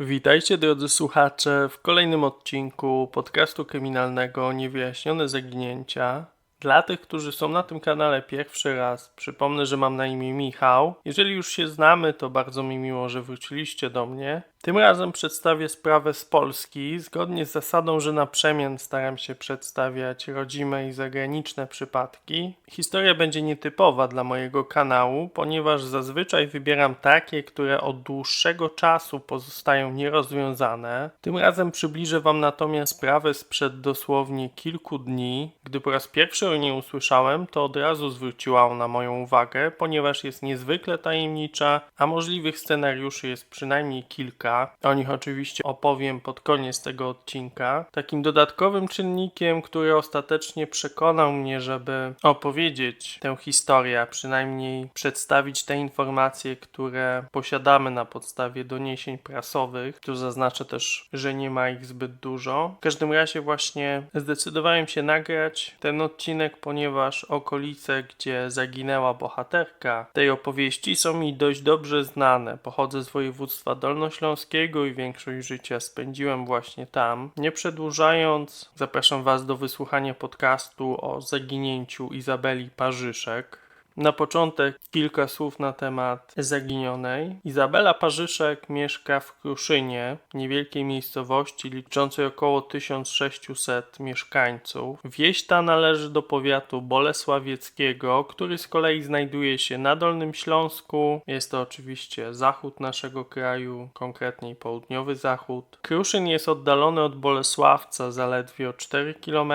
Witajcie drodzy słuchacze w kolejnym odcinku podcastu kryminalnego Niewyjaśnione Zaginięcia. Dla tych, którzy są na tym kanale pierwszy raz, przypomnę, że mam na imię Michał. Jeżeli już się znamy, to bardzo mi miło, że wróciliście do mnie. Tym razem przedstawię sprawę z Polski. Zgodnie z zasadą, że na przemian staram się przedstawiać rodzime i zagraniczne przypadki. Historia będzie nietypowa dla mojego kanału, ponieważ zazwyczaj wybieram takie, które od dłuższego czasu pozostają nierozwiązane. Tym razem przybliżę Wam natomiast sprawę sprzed dosłownie kilku dni. Gdy po raz pierwszy o niej usłyszałem, to od razu zwróciła ona moją uwagę, ponieważ jest niezwykle tajemnicza, a możliwych scenariuszy jest przynajmniej kilka. O nich oczywiście opowiem pod koniec tego odcinka. Takim dodatkowym czynnikiem, który ostatecznie przekonał mnie, żeby opowiedzieć tę historię, przynajmniej przedstawić te informacje, które posiadamy na podstawie doniesień prasowych. Tu zaznaczę też, że nie ma ich zbyt dużo. W każdym razie właśnie zdecydowałem się nagrać ten odcinek, ponieważ okolice, gdzie zaginęła bohaterka tej opowieści są mi dość dobrze znane. Pochodzę z województwa dolnośląskiego i większość życia spędziłem właśnie tam. Nie przedłużając, zapraszam Was do wysłuchania podcastu o zaginięciu Izabeli Parzyszek. Na początek kilka słów na temat zaginionej. Izabela Parzyszek mieszka w Kruszynie, niewielkiej miejscowości liczącej około 1600 mieszkańców. Wieś ta należy do powiatu bolesławieckiego, który z kolei znajduje się na Dolnym Śląsku. Jest to oczywiście zachód naszego kraju, konkretniej południowy zachód. Kruszyn jest oddalony od Bolesławca zaledwie o 4 km.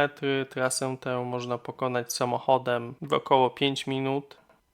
Trasę tę można pokonać samochodem w około 5 minut.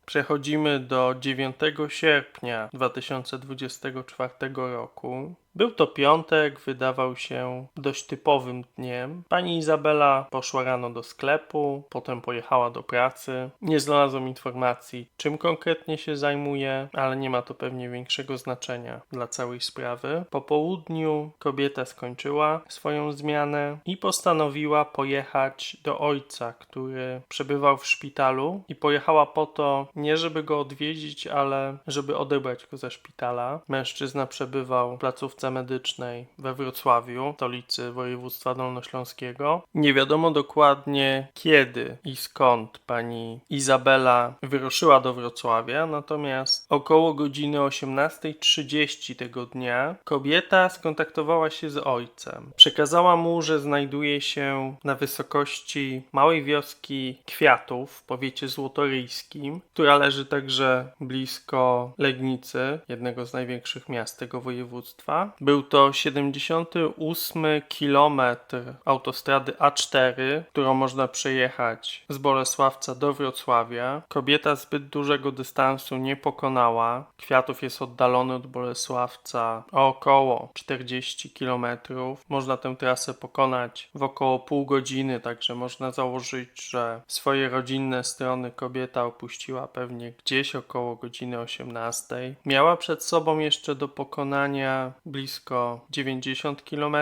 Przechodzimy do 9 sierpnia 2024 roku. Był to piątek, wydawał się dość typowym dniem. Pani Izabela poszła rano do sklepu, potem pojechała do pracy. Nie znalazłem informacji, czym konkretnie się zajmuje, ale nie ma to pewnie większego znaczenia dla całej sprawy. Po południu kobieta skończyła swoją zmianę i postanowiła pojechać do ojca, który przebywał w szpitalu i pojechała po to nie żeby go odwiedzić, ale żeby odebrać go ze szpitala. Mężczyzna przebywał w placówce medycznej we Wrocławiu, stolicy województwa dolnośląskiego. Nie wiadomo dokładnie kiedy i skąd pani Izabela wyruszyła do Wrocławia, natomiast około godziny 18.30 tego dnia kobieta skontaktowała się z ojcem. Przekazała mu, że znajduje się na wysokości małej wioski Kwiatów w powiecie złotoryjskim, która leży także blisko Legnicy, jednego z największych miast tego województwa. Był to 78 kilometr autostrady A4, którą można przejechać z Bolesławca do Wrocławia. Kobieta zbyt dużego dystansu nie pokonała. Kwiatów jest oddalony od Bolesławca o około 40 kilometrów. Można tę trasę pokonać w około pół godziny, także można założyć, że swoje rodzinne strony kobieta opuściła pewnie gdzieś około godziny 18. Miała przed sobą jeszcze do pokonania blisko blisko 90 km,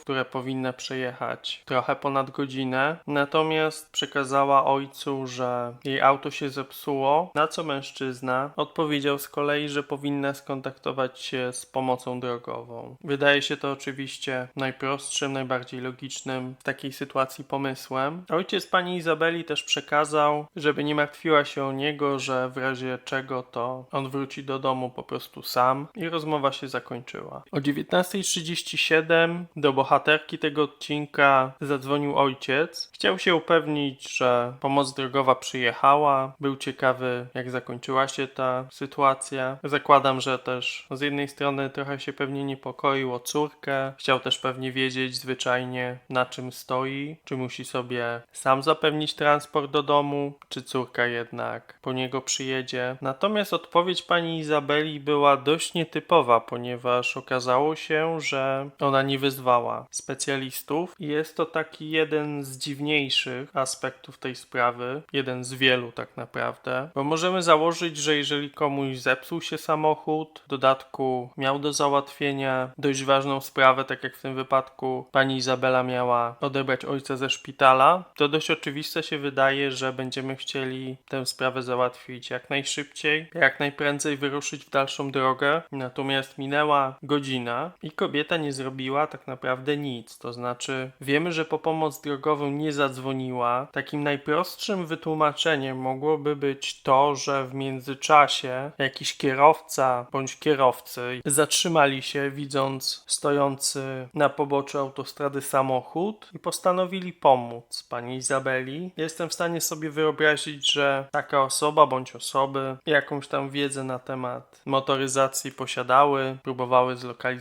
które powinna przejechać trochę ponad godzinę. Natomiast przekazała ojcu, że jej auto się zepsuło, na co mężczyzna odpowiedział z kolei, że powinna skontaktować się z pomocą drogową. Wydaje się to oczywiście najprostszym, najbardziej logicznym w takiej sytuacji pomysłem. Ojciec pani Izabeli też przekazał, żeby nie martwiła się o niego, że w razie czego to on wróci do domu po prostu sam i rozmowa się zakończyła. O 19.37 do bohaterki tego odcinka zadzwonił ojciec. Chciał się upewnić, że pomoc drogowa przyjechała. Był ciekawy, jak zakończyła się ta sytuacja. Zakładam, że też z jednej strony trochę się pewnie niepokoił o córkę. Chciał też pewnie wiedzieć zwyczajnie, na czym stoi. Czy musi sobie sam zapewnić transport do domu, czy córka jednak po niego przyjedzie. Natomiast odpowiedź pani Izabeli była dość nietypowa, ponieważ okazało się, się, że ona nie wyzwała specjalistów jest to taki jeden z dziwniejszych aspektów tej sprawy, jeden z wielu tak naprawdę, bo możemy założyć, że jeżeli komuś zepsuł się samochód, w dodatku miał do załatwienia dość ważną sprawę, tak jak w tym wypadku pani Izabela miała odebrać ojca ze szpitala, to dość oczywiste się wydaje, że będziemy chcieli tę sprawę załatwić jak najszybciej, jak najprędzej wyruszyć w dalszą drogę. Natomiast minęła godzina godzina i kobieta nie zrobiła tak naprawdę nic. To znaczy, wiemy, że po pomoc drogową nie zadzwoniła. Takim najprostszym wytłumaczeniem mogłoby być to, że w międzyczasie jakiś kierowca bądź kierowcy zatrzymali się, widząc stojący na poboczu autostrady samochód i postanowili pomóc pani Izabeli. Jestem w stanie sobie wyobrazić, że taka osoba bądź osoby jakąś tam wiedzę na temat motoryzacji posiadały, próbowały zlokalizować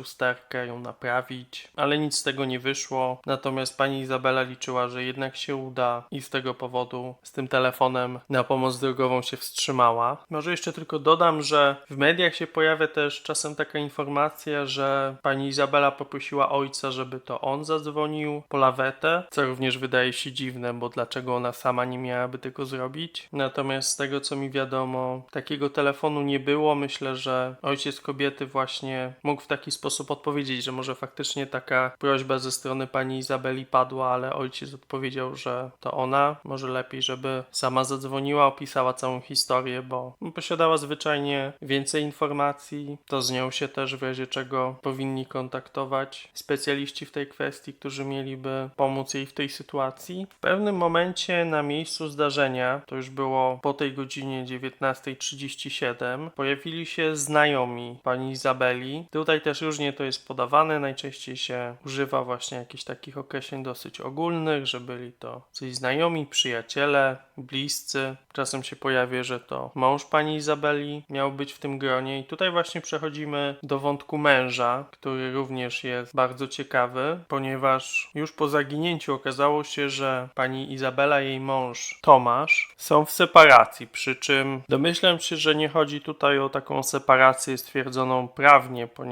usterkę, ją naprawić, ale nic z tego nie wyszło. Natomiast pani Izabela liczyła, że jednak się uda i z tego powodu z tym telefonem na pomoc drogową się wstrzymała. Może jeszcze tylko dodam, że w mediach się pojawia też czasem taka informacja, że pani Izabela poprosiła ojca, żeby to on zadzwonił po lawetę, co również wydaje się dziwne, bo dlaczego ona sama nie miałaby tego zrobić? Natomiast z tego co mi wiadomo, takiego telefonu nie było. Myślę, że ojciec kobiety właśnie mógł w taki sposób odpowiedzieć, że może faktycznie taka prośba ze strony pani Izabeli padła, ale ojciec odpowiedział, że to ona. Może lepiej, żeby sama zadzwoniła, opisała całą historię, bo posiadała zwyczajnie więcej informacji. To z nią się też w razie czego powinni kontaktować specjaliści w tej kwestii, którzy mieliby pomóc jej w tej sytuacji. W pewnym momencie na miejscu zdarzenia, to już było po tej godzinie 19.37, pojawili się znajomi pani Izabeli. Tutaj też różnie to jest podawane, najczęściej się używa właśnie jakichś takich określeń dosyć ogólnych, że byli to coś znajomi, przyjaciele, bliscy. Czasem się pojawia, że to mąż pani Izabeli miał być w tym gronie. I tutaj właśnie przechodzimy do wątku męża, który również jest bardzo ciekawy, ponieważ już po zaginięciu okazało się, że pani Izabela i jej mąż Tomasz są w separacji, przy czym domyślam się, że nie chodzi tutaj o taką separację stwierdzoną prawnie, ponieważ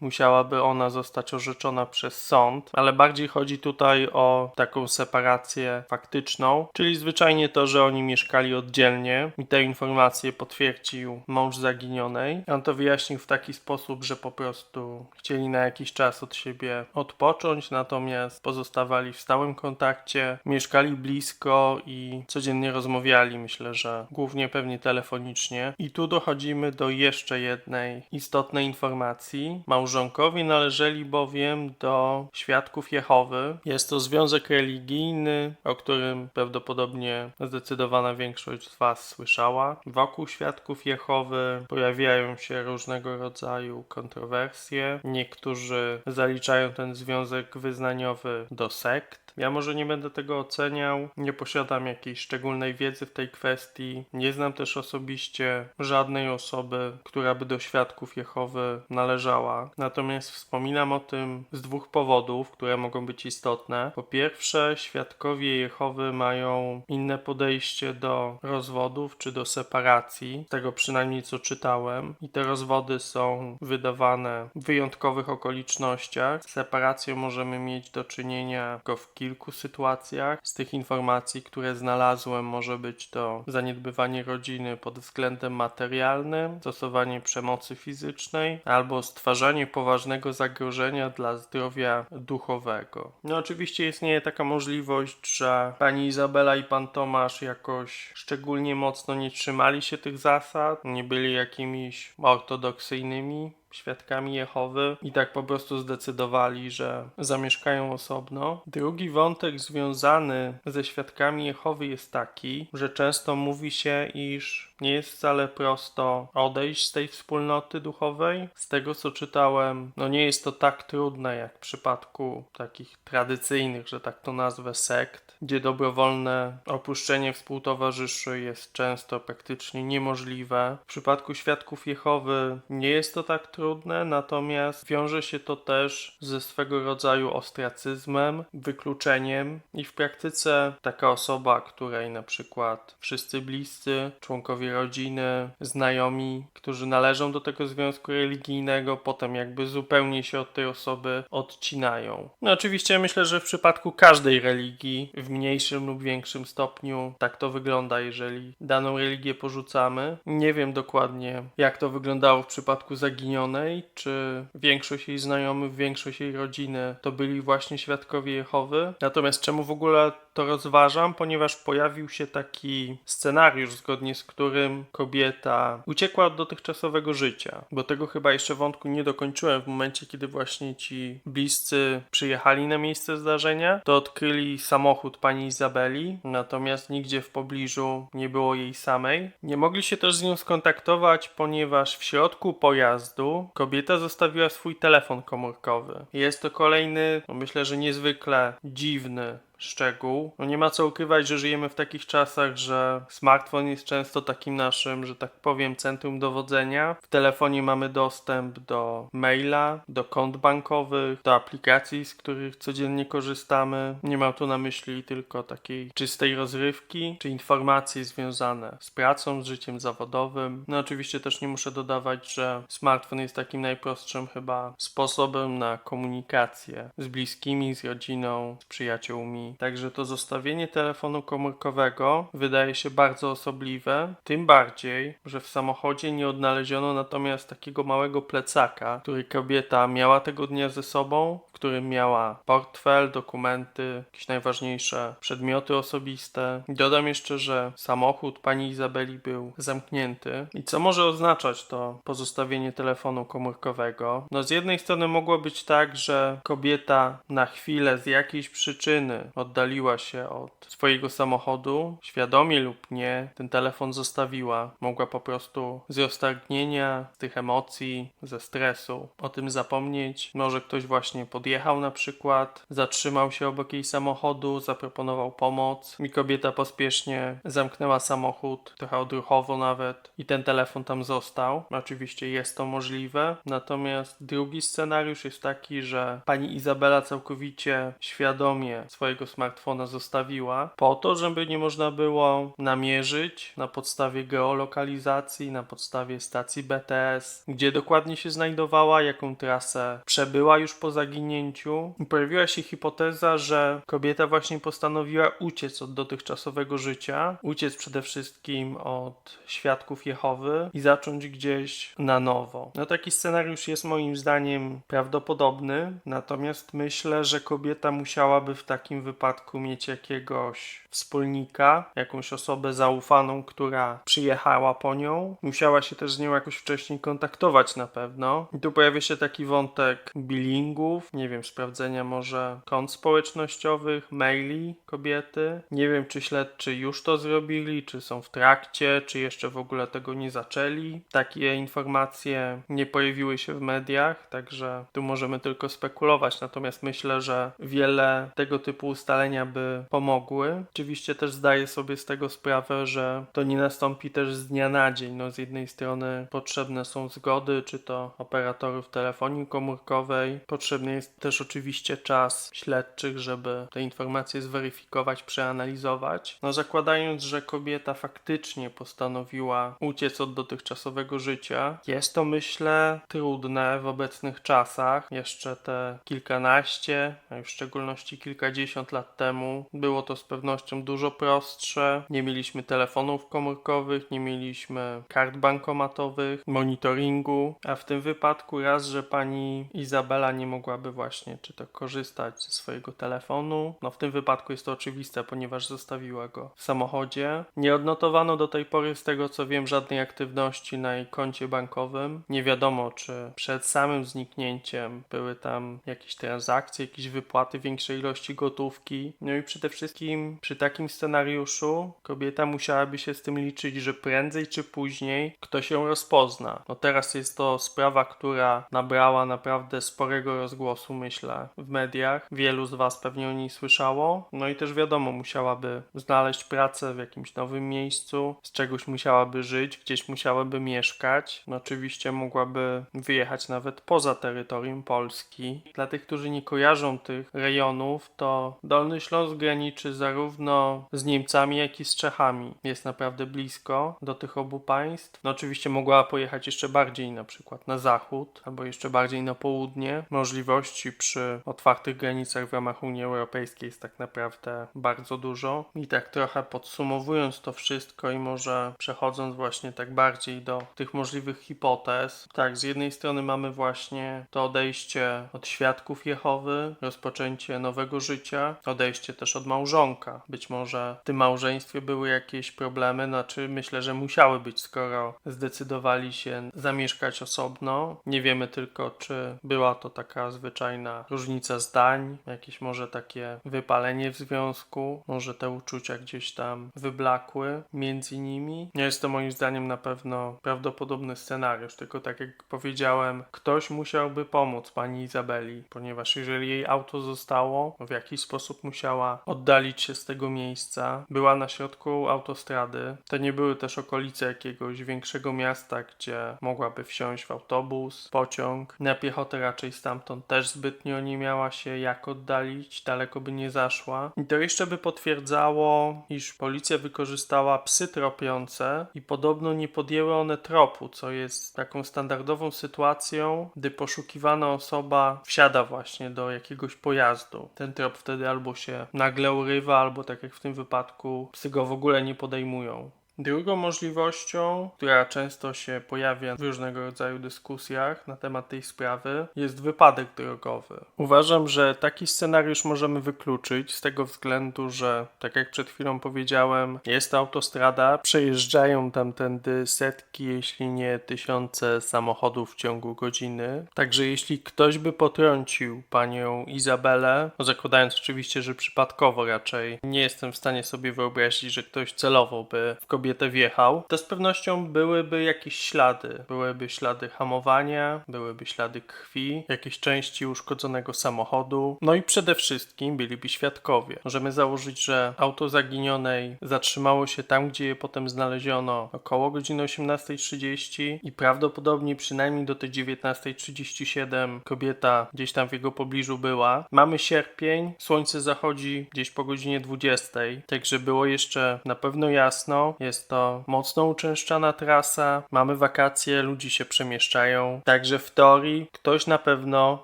musiałaby ona zostać orzeczona przez sąd, ale bardziej chodzi tutaj o taką separację faktyczną, czyli zwyczajnie to, że oni mieszkali oddzielnie i te informacje potwierdził mąż zaginionej. On to wyjaśnił w taki sposób, że po prostu chcieli na jakiś czas od siebie odpocząć, natomiast pozostawali w stałym kontakcie, mieszkali blisko i codziennie rozmawiali, myślę, że głównie pewnie telefonicznie. I tu dochodzimy do jeszcze jednej istotnej informacji. Małżonkowie należeli bowiem do świadków Jehowy. Jest to związek religijny, o którym prawdopodobnie zdecydowana większość z Was słyszała. Wokół świadków Jehowy pojawiają się różnego rodzaju kontrowersje. Niektórzy zaliczają ten związek wyznaniowy do sekt. Ja może nie będę tego oceniał, nie posiadam jakiejś szczególnej wiedzy w tej kwestii, nie znam też osobiście żadnej osoby, która by do świadków Jehowy należała. Natomiast wspominam o tym z dwóch powodów, które mogą być istotne. Po pierwsze, świadkowie Jehowy mają inne podejście do rozwodów czy do separacji, z tego przynajmniej co czytałem, i te rozwody są wydawane w wyjątkowych okolicznościach. Z separacją możemy mieć do czynienia tylko w kilku sytuacjach. Z tych informacji, które znalazłem, może być to zaniedbywanie rodziny pod względem materialnym, stosowanie przemocy fizycznej albo stwarzanie poważnego zagrożenia dla zdrowia duchowego. No oczywiście istnieje taka możliwość, że pani Izabela i pan Tomasz jakoś szczególnie mocno nie trzymali się tych zasad, nie byli jakimiś ortodoksyjnymi świadkami Jehowy i tak po prostu zdecydowali, że zamieszkają osobno. Drugi wątek związany ze świadkami Jehowy jest taki, że często mówi się, iż nie jest wcale prosto odejść z tej wspólnoty duchowej. Z tego co czytałem, no nie jest to tak trudne jak w przypadku takich tradycyjnych, że tak to nazwę, sekt, gdzie dobrowolne opuszczenie współtowarzyszy jest często praktycznie niemożliwe. W przypadku świadków Jehowy nie jest to tak trudne, natomiast wiąże się to też ze swego rodzaju ostracyzmem, wykluczeniem i w praktyce taka osoba, której na przykład wszyscy bliscy, członkowie rodziny, znajomi, którzy należą do tego związku religijnego, potem jakby zupełnie się od tej osoby odcinają. No oczywiście myślę, że w przypadku każdej religii w mniejszym lub większym stopniu tak to wygląda, jeżeli daną religię porzucamy. Nie wiem dokładnie, jak to wyglądało w przypadku zaginionej, czy większość jej znajomych, większość jej rodziny to byli właśnie świadkowie Jehowy. Natomiast czemu w ogóle to rozważam, ponieważ pojawił się taki scenariusz, zgodnie z którym kobieta uciekła od dotychczasowego życia. Bo tego chyba jeszcze wątku nie dokończyłem w momencie, kiedy właśnie ci bliscy przyjechali na miejsce zdarzenia, to odkryli samochód pani Izabeli, natomiast nigdzie w pobliżu nie było jej samej. Nie mogli się też z nią skontaktować, ponieważ w środku pojazdu kobieta zostawiła swój telefon komórkowy. Jest to kolejny, no myślę, że niezwykle dziwny szczegół. No nie ma co ukrywać, że żyjemy w takich czasach, że smartfon jest często takim naszym, że tak powiem, centrum dowodzenia. W telefonie mamy dostęp do maila, do kont bankowych, do aplikacji, z których codziennie korzystamy. Nie mam tu na myśli tylko takiej czystej rozrywki, czy informacje związane z pracą, z życiem zawodowym. No oczywiście też nie muszę dodawać, że smartfon jest takim najprostszym chyba sposobem na komunikację z bliskimi, z rodziną, z przyjaciółmi. Także to zostawienie telefonu komórkowego wydaje się bardzo osobliwe, tym bardziej, że w samochodzie nie odnaleziono natomiast takiego małego plecaka, który kobieta miała tego dnia ze sobą, w którym miała portfel, dokumenty, jakieś najważniejsze przedmioty osobiste. Dodam jeszcze, że samochód pani Izabeli był zamknięty. I co może oznaczać to pozostawienie telefonu komórkowego? No z jednej strony mogło być tak, że kobieta na chwilę z jakiejś przyczyny oddaliła się od swojego samochodu, świadomie lub nie, ten telefon zostawiła. Mogła po prostu z roztargnienia, z tych emocji, ze stresu o tym zapomnieć. Może ktoś właśnie podjechał na przykład, zatrzymał się obok jej samochodu, zaproponował pomoc i kobieta pospiesznie zamknęła samochód, trochę odruchowo nawet i ten telefon tam został. Oczywiście jest to możliwe, natomiast drugi scenariusz jest taki, że pani Izabela całkowicie świadomie swojego smartfona zostawiła po to, żeby nie można było namierzyć na podstawie geolokalizacji, na podstawie stacji BTS, gdzie dokładnie się znajdowała, jaką trasę przebyła już po zaginięciu. Pojawiła się hipoteza, że kobieta właśnie postanowiła uciec od dotychczasowego życia, uciec przede wszystkim od świadków Jehowy i zacząć gdzieś na nowo. No taki scenariusz jest moim zdaniem prawdopodobny, natomiast myślę, że kobieta musiałaby w takim wypadku mieć jakiegoś wspólnika, jakąś osobę zaufaną, która przyjechała po nią. Musiała się też z nią jakoś wcześniej kontaktować na pewno. I tu pojawia się taki wątek billingów, nie wiem, sprawdzenia może kont społecznościowych, maili kobiety. Nie wiem, czy śledczy już to zrobili, czy są w trakcie, czy jeszcze w ogóle tego nie zaczęli. Takie informacje nie pojawiły się w mediach, także tu możemy tylko spekulować. Natomiast myślę, że wiele tego typu ustalenia by pomogły. Oczywiście też zdaję sobie z tego sprawę, że to nie nastąpi też z dnia na dzień. No, z jednej strony potrzebne są zgody, czy to operatorów telefonii komórkowej. Potrzebny jest też oczywiście czas śledczych, żeby te informacje zweryfikować, przeanalizować. No, zakładając, że kobieta faktycznie postanowiła uciec od dotychczasowego życia, jest to myślę trudne w obecnych czasach. Jeszcze te kilkanaście, a już w szczególności kilkadziesiąt lat temu było to z pewnością dużo prostsze. Nie mieliśmy telefonów komórkowych, nie mieliśmy kart bankomatowych, monitoringu, a w tym wypadku raz, że pani Izabela nie mogłaby właśnie czy to korzystać ze swojego telefonu. No w tym wypadku jest to oczywiste, ponieważ zostawiła go w samochodzie. Nie odnotowano do tej pory, z tego co wiem, żadnej aktywności na jej koncie bankowym. Nie wiadomo, czy przed samym zniknięciem były tam jakieś transakcje, jakieś wypłaty większej ilości gotówki. No i przede wszystkim przy takim scenariuszu kobieta musiałaby się z tym liczyć, że prędzej czy później ktoś ją rozpozna. No teraz jest to sprawa, która nabrała naprawdę sporego rozgłosu, myślę, w mediach. Wielu z Was pewnie o niej słyszało. No i też wiadomo, musiałaby znaleźć pracę w jakimś nowym miejscu, z czegoś musiałaby żyć, gdzieś musiałaby mieszkać. No oczywiście mogłaby wyjechać nawet poza terytorium Polski. Dla tych, którzy nie kojarzą tych rejonów, to Dolny Śląsk graniczy zarówno z Niemcami, jak i z Czechami. Jest naprawdę blisko do tych obu państw. No oczywiście mogła pojechać jeszcze bardziej na przykład na zachód, albo jeszcze bardziej na południe. Możliwości przy otwartych granicach w ramach Unii Europejskiej jest tak naprawdę bardzo dużo. I tak trochę podsumowując to wszystko i może przechodząc właśnie tak bardziej do tych możliwych hipotez. Tak, z jednej strony mamy właśnie to odejście od świadków Jehowy, rozpoczęcie nowego życia. Odejście też od małżonka. Być może w tym małżeństwie były jakieś problemy, znaczy myślę, że musiały być, skoro zdecydowali się zamieszkać osobno. Nie wiemy tylko, czy była to taka zwyczajna różnica zdań, jakieś może takie wypalenie w związku, może te uczucia gdzieś tam wyblakły między nimi. Nie jest to moim zdaniem na pewno prawdopodobny scenariusz, tylko tak jak powiedziałem, ktoś musiałby pomóc pani Izabeli, ponieważ jeżeli jej auto zostało, w jakiś sposób musiała oddalić się z tego miejsca, była na środku autostrady, to nie były też okolice jakiegoś większego miasta, gdzie mogłaby wsiąść w autobus, pociąg. Na piechotę raczej stamtąd też zbytnio nie miała się jak oddalić, daleko by nie zaszła. I to jeszcze by potwierdzało, iż policja wykorzystała psy tropiące i podobno nie podjęły one tropu, co jest taką standardową sytuacją, gdy poszukiwana osoba wsiada właśnie do jakiegoś pojazdu. Ten trop wtedy albo się nagle urywa, albo tak jak w tym wypadku, psy go w ogóle nie podejmują. Drugą możliwością, która często się pojawia w różnego rodzaju dyskusjach na temat tej sprawy, jest wypadek drogowy. Uważam, że taki scenariusz możemy wykluczyć z tego względu, że, tak jak przed chwilą powiedziałem, jest to autostrada, przejeżdżają tamtędy setki, jeśli nie tysiące samochodów w ciągu godziny. Także jeśli ktoś by potrącił panią Izabelę, no zakładając oczywiście, że przypadkowo raczej, nie jestem w stanie sobie wyobrazić, że ktoś celowo by w kobietę wjechał, to z pewnością byłyby jakieś ślady. Byłyby ślady hamowania, byłyby ślady krwi, jakieś części uszkodzonego samochodu, no i przede wszystkim byliby świadkowie. Możemy założyć, że auto zaginionej zatrzymało się tam, gdzie je potem znaleziono około godziny 18.30 i prawdopodobnie przynajmniej do tej 19.37 kobieta gdzieś tam w jego pobliżu była. Mamy sierpień, słońce zachodzi gdzieś po godzinie 20, także było jeszcze na pewno jasno. Jest to mocno uczęszczana trasa, mamy wakacje, ludzie się przemieszczają, także w teorii ktoś na pewno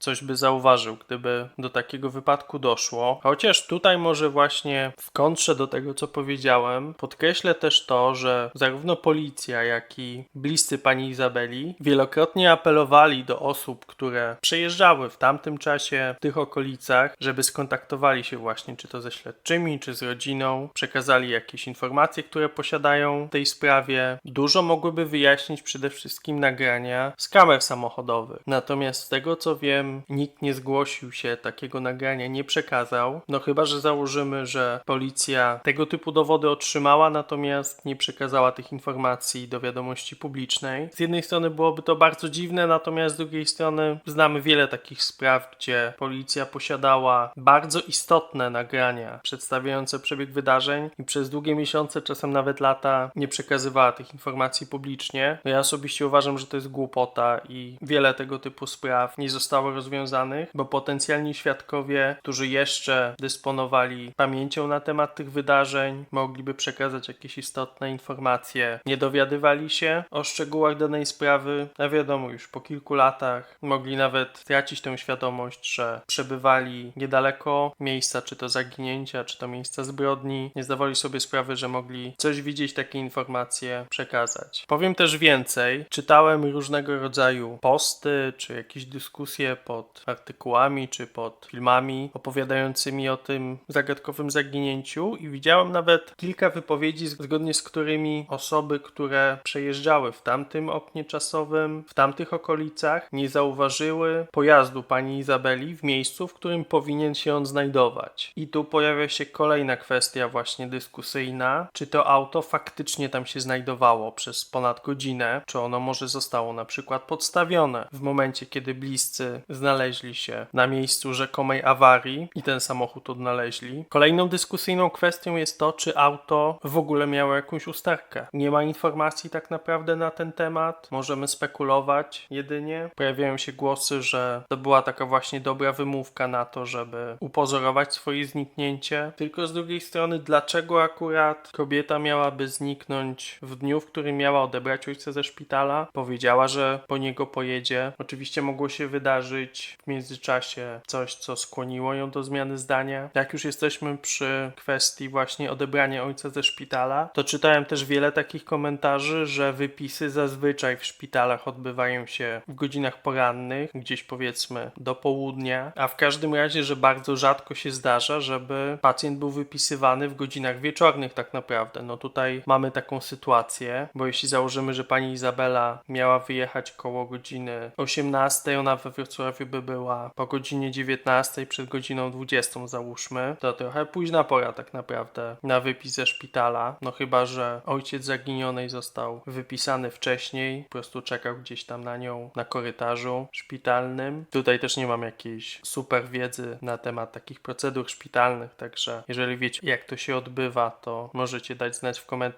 coś by zauważył, gdyby do takiego wypadku doszło. Chociaż tutaj może właśnie w kontrze do tego, co powiedziałem, podkreślę też to, że zarówno policja, jak i bliscy pani Izabeli wielokrotnie apelowali do osób, które przejeżdżały w tamtym czasie w tych okolicach, żeby skontaktowali się właśnie czy to ze śledczymi, czy z rodziną, przekazali jakieś informacje, które posiadają w tej sprawie. Dużo mogłyby wyjaśnić przede wszystkim nagrania z kamer samochodowych. Natomiast z tego co wiem, nikt nie zgłosił się, takiego nagrania nie przekazał. No chyba, że założymy, że policja tego typu dowody otrzymała, natomiast nie przekazała tych informacji do wiadomości publicznej. Z jednej strony byłoby to bardzo dziwne, natomiast z drugiej strony znamy wiele takich spraw, gdzie policja posiadała bardzo istotne nagrania przedstawiające przebieg wydarzeń i przez długie miesiące, czasem nawet lata, nie przekazywała tych informacji publicznie. No ja osobiście uważam, że to jest głupota i wiele tego typu spraw nie zostało rozwiązanych, bo potencjalni świadkowie, którzy jeszcze dysponowali pamięcią na temat tych wydarzeń, mogliby przekazać jakieś istotne informacje, nie dowiadywali się o szczegółach danej sprawy, a wiadomo, już po kilku latach mogli nawet stracić tę świadomość, że przebywali niedaleko miejsca, czy to zaginięcia, czy to miejsca zbrodni, nie zdawali sobie sprawy, że mogli coś widzieć, takie informacje przekazać. Powiem też więcej, czytałem różnego rodzaju posty, czy jakieś dyskusje pod artykułami, czy pod filmami opowiadającymi o tym zagadkowym zaginięciu i widziałem nawet kilka wypowiedzi, zgodnie z którymi osoby, które przejeżdżały w tamtym oknie czasowym, w tamtych okolicach, nie zauważyły pojazdu pani Izabeli w miejscu, w którym powinien się on znajdować. I tu pojawia się kolejna kwestia właśnie dyskusyjna, czy to auto faktycznie tam się znajdowało przez ponad godzinę, czy ono może zostało na przykład podstawione w momencie, kiedy bliscy znaleźli się na miejscu rzekomej awarii i ten samochód odnaleźli. Kolejną dyskusyjną kwestią jest to, czy auto w ogóle miało jakąś usterkę. Nie ma informacji tak naprawdę na ten temat, możemy spekulować jedynie. Pojawiają się głosy, że to była taka właśnie dobra wymówka na to, żeby upozorować swoje zniknięcie. Tylko z drugiej strony, dlaczego akurat kobieta miałaby zniknąć w dniu, w którym miała odebrać ojca ze szpitala. Powiedziała, że po niego pojedzie. Oczywiście mogło się wydarzyć w międzyczasie coś, co skłoniło ją do zmiany zdania. Jak już jesteśmy przy kwestii właśnie odebrania ojca ze szpitala, to czytałem też wiele takich komentarzy, że wypisy zazwyczaj w szpitalach odbywają się w godzinach porannych, gdzieś powiedzmy do południa, a w każdym razie, że bardzo rzadko się zdarza, żeby pacjent był wypisywany w godzinach wieczornych tak naprawdę. No tutaj mamy taką sytuację, bo jeśli założymy, że pani Izabela miała wyjechać koło godziny 18, ona we Wrocławiu by była po godzinie 19 przed godziną 20 załóżmy, to trochę późna pora tak naprawdę na wypis ze szpitala, no chyba, że ojciec zaginionej został wypisany wcześniej, po prostu czekał gdzieś tam na nią na korytarzu szpitalnym. Tutaj też nie mam jakiejś super wiedzy na temat takich procedur szpitalnych, także jeżeli wiecie jak to się odbywa, to możecie dać znać w komentarzach.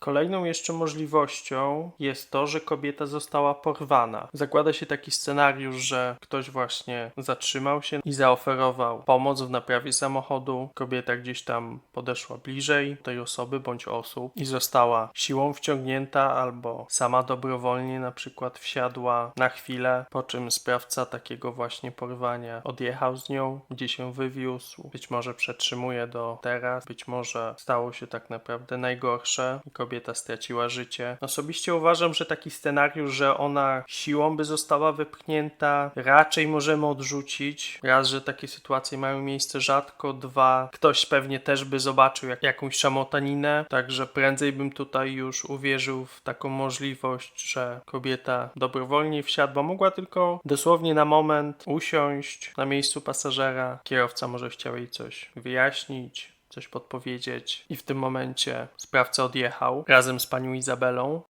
Kolejną jeszcze możliwością jest to, że kobieta została porwana. Zakłada się taki scenariusz, że ktoś właśnie zatrzymał się i zaoferował pomoc w naprawie samochodu. Kobieta gdzieś tam podeszła bliżej tej osoby bądź osób i została siłą wciągnięta albo sama dobrowolnie na przykład wsiadła na chwilę, po czym sprawca takiego właśnie porwania odjechał z nią, gdzie się wywiózł. Być może przetrzymuje do teraz, być może stało się tak naprawdę najgorsze i kobieta straciła życie. Osobiście uważam, że taki scenariusz, że ona siłą by została wypchnięta, raczej możemy odrzucić. Raz, że takie sytuacje mają miejsce rzadko, dwa, ktoś pewnie też by zobaczył jak, jakąś szamotaninę, także prędzej bym tutaj już uwierzył w taką możliwość, że kobieta dobrowolnie wsiadła, mogła tylko dosłownie na moment usiąść na miejscu pasażera. Kierowca może chciał jej coś wyjaśnić, coś podpowiedzieć i w tym momencie sprawca odjechał razem z panią Izabelą.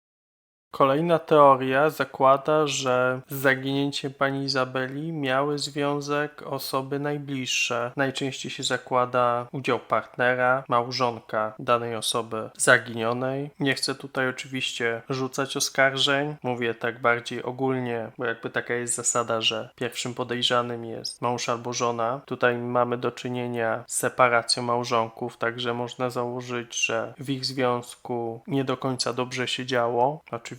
Kolejna teoria zakłada, że z zaginięciem pani Izabeli miały związek osoby najbliższe. Najczęściej się zakłada udział partnera, małżonka danej osoby zaginionej. Nie chcę tutaj oczywiście rzucać oskarżeń, mówię tak bardziej ogólnie, bo jakby taka jest zasada, że pierwszym podejrzanym jest mąż albo żona. Tutaj mamy do czynienia z separacją małżonków, także można założyć, że w ich związku nie do końca dobrze się działo. Oczywiście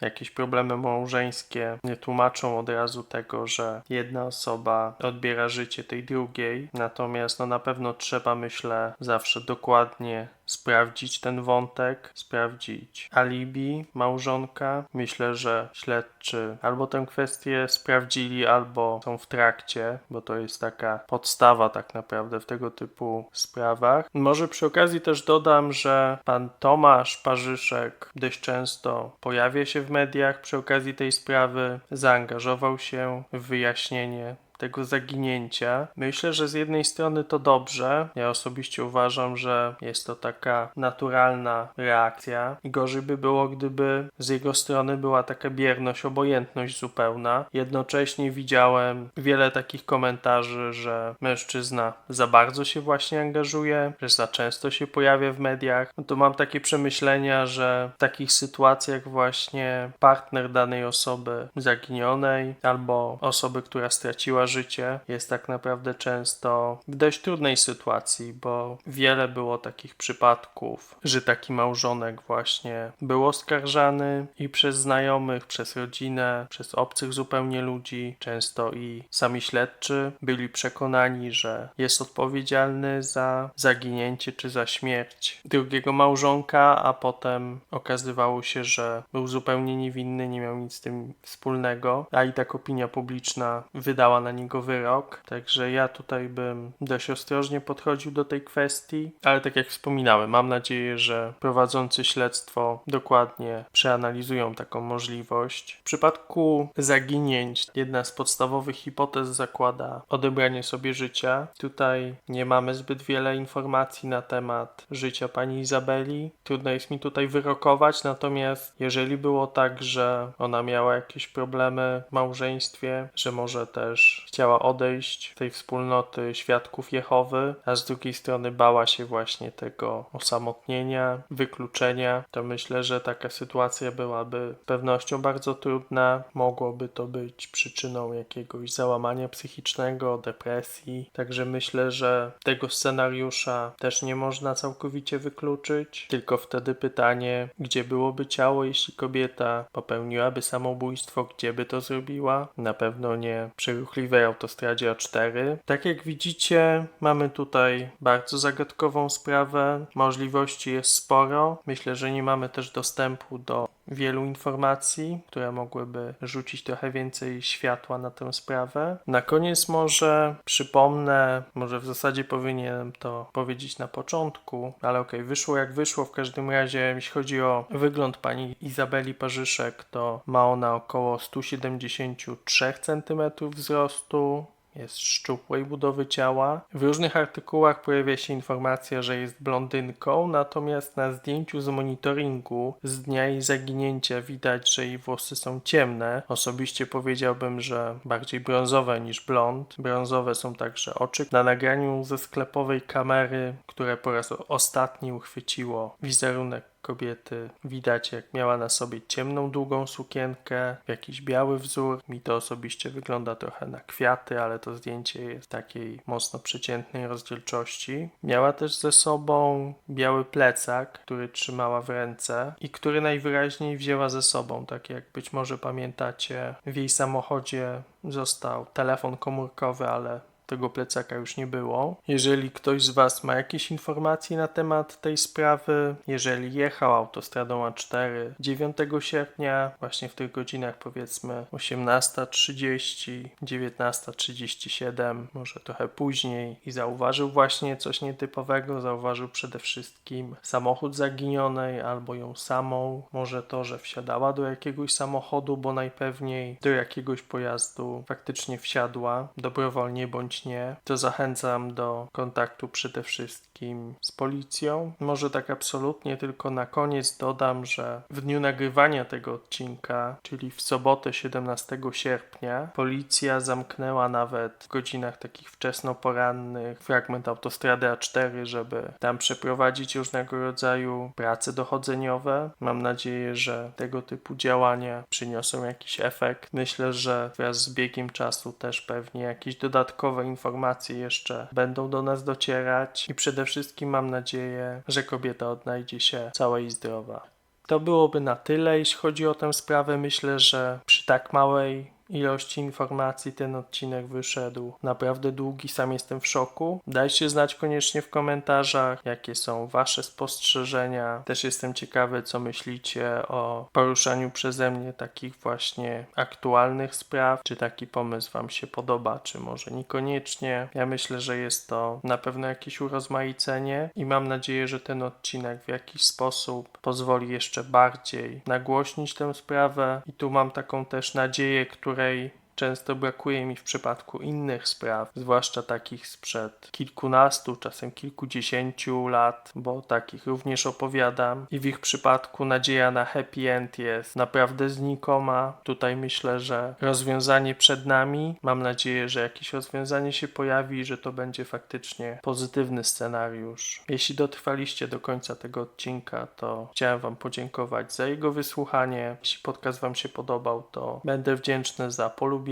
jakieś problemy małżeńskie nie tłumaczą od razu tego, że jedna osoba odbiera życie tej drugiej. Natomiast no na pewno trzeba, myślę, zawsze dokładnie sprawdzić ten wątek, sprawdzić alibi małżonka. Myślę, że śledczy albo tę kwestię sprawdzili, albo są w trakcie, bo to jest taka podstawa tak naprawdę w tego typu sprawach. Może przy okazji też dodam, że pan Tomasz Parzyszek dość często pojawia się w mediach przy okazji tej sprawy, zaangażował się w wyjaśnienie tego zaginięcia. Myślę, że z jednej strony to dobrze. Ja osobiście uważam, że jest to taka naturalna reakcja. I gorzej by było, gdyby z jego strony była taka bierność, obojętność zupełna. Jednocześnie widziałem wiele takich komentarzy, że mężczyzna za bardzo się właśnie angażuje, że za często się pojawia w mediach. No to mam takie przemyślenia, że w takich sytuacjach właśnie partner danej osoby zaginionej albo osoby, która straciła życie jest tak naprawdę często w dość trudnej sytuacji, bo wiele było takich przypadków, że taki małżonek właśnie był oskarżany i przez znajomych, przez rodzinę, przez obcych zupełnie ludzi, często i sami śledczy byli przekonani, że jest odpowiedzialny za zaginięcie czy za śmierć drugiego małżonka, a potem okazywało się, że był zupełnie niewinny, nie miał nic z tym wspólnego, a i tak opinia publiczna wydała na niego wyrok. Także ja tutaj bym dość ostrożnie podchodził do tej kwestii, ale tak jak wspominałem, mam nadzieję, że prowadzący śledztwo dokładnie przeanalizują taką możliwość. W przypadku zaginięć, jedna z podstawowych hipotez zakłada odebranie sobie życia. Tutaj nie mamy zbyt wiele informacji na temat życia pani Izabeli. Trudno jest mi tutaj wyrokować, natomiast jeżeli było tak, że ona miała jakieś problemy w małżeństwie, że może też chciała odejść tej wspólnoty świadków Jehowy, a z drugiej strony bała się właśnie tego osamotnienia, wykluczenia, to myślę, że taka sytuacja byłaby z pewnością bardzo trudna. Mogłoby to być przyczyną jakiegoś załamania psychicznego, depresji. Także myślę, że tego scenariusza też nie można całkowicie wykluczyć. Tylko wtedy pytanie, gdzie byłoby ciało, jeśli kobieta popełniłaby samobójstwo, gdzie by to zrobiła? Na pewno nie przy ruchliwej autostradzie A4. Tak jak widzicie, mamy tutaj bardzo zagadkową sprawę. Możliwości jest sporo. Myślę, że nie mamy też dostępu do wielu informacji, które mogłyby rzucić trochę więcej światła na tę sprawę. Na koniec może przypomnę, może w zasadzie powinienem to powiedzieć na początku, ale okej, wyszło jak wyszło. W każdym razie, jeśli chodzi o wygląd pani Izabeli Parzyszek, to ma ona około 173 cm wzrostu, jest szczupłej budowy ciała. W różnych artykułach pojawia się informacja, że jest blondynką, natomiast na zdjęciu z monitoringu z dnia jej zaginięcia widać, że jej włosy są ciemne. Osobiście powiedziałbym, że bardziej brązowe niż blond. Brązowe są także oczy. Na nagraniu ze sklepowej kamery, które po raz ostatni uchwyciło wizerunek kobiety widać, jak miała na sobie ciemną, długą sukienkę, jakiś biały wzór. Mi to osobiście wygląda trochę na kwiaty, ale to zdjęcie jest takiej mocno przeciętnej rozdzielczości. Miała też ze sobą biały plecak, który trzymała w ręce i który najwyraźniej wzięła ze sobą. Tak jak być może pamiętacie, w jej samochodzie został telefon komórkowy, ale tego plecaka już nie było. Jeżeli ktoś z Was ma jakieś informacje na temat tej sprawy, jeżeli jechał autostradą A4 9 sierpnia, właśnie w tych godzinach powiedzmy 18.30, 19.37, może trochę później i zauważył właśnie coś nietypowego, zauważył przede wszystkim samochód zaginionej albo ją samą, może to, że wsiadała do jakiegoś samochodu, bo najpewniej do jakiegoś pojazdu faktycznie wsiadła, dobrowolnie bądź nie, to zachęcam do kontaktu przede wszystkim z policją. Może tak absolutnie tylko na koniec dodam, że w dniu nagrywania tego odcinka, czyli w sobotę 17 sierpnia, policja zamknęła nawet w godzinach takich wczesnoporannych fragment autostrady A4, żeby tam przeprowadzić różnego rodzaju prace dochodzeniowe. Mam nadzieję, że tego typu działania przyniosą jakiś efekt. Myślę, że wraz z biegiem czasu też pewnie jakieś dodatkowe informacje jeszcze będą do nas docierać i przede wszystkim mam nadzieję, że kobieta odnajdzie się cała i zdrowa. To byłoby na tyle, jeśli chodzi o tę sprawę. Myślę, że przy tak małej ilości informacji ten odcinek wyszedł naprawdę długi, sam jestem w szoku. Dajcie znać koniecznie w komentarzach, jakie są Wasze spostrzeżenia. Też jestem ciekawy, co myślicie o poruszaniu przeze mnie takich właśnie aktualnych spraw. Czy taki pomysł Wam się podoba, czy może niekoniecznie. Ja myślę, że jest to na pewno jakieś urozmaicenie i mam nadzieję, że ten odcinek w jakiś sposób pozwoli jeszcze bardziej nagłośnić tę sprawę. I tu mam taką też nadzieję, której często brakuje mi w przypadku innych spraw, zwłaszcza takich sprzed kilkunastu, czasem kilkudziesięciu lat, bo takich również opowiadam. I w ich przypadku nadzieja na happy end jest naprawdę znikoma. Tutaj myślę, że rozwiązanie przed nami. Mam nadzieję, że jakieś rozwiązanie się pojawi że to będzie faktycznie pozytywny scenariusz. Jeśli dotrwaliście do końca tego odcinka, to chciałem Wam podziękować za jego wysłuchanie. Jeśli podcast Wam się podobał, to będę wdzięczny za polubienie,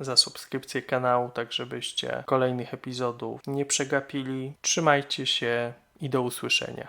za subskrypcję kanału, tak żebyście kolejnych epizodów nie przegapili. Trzymajcie się i do usłyszenia.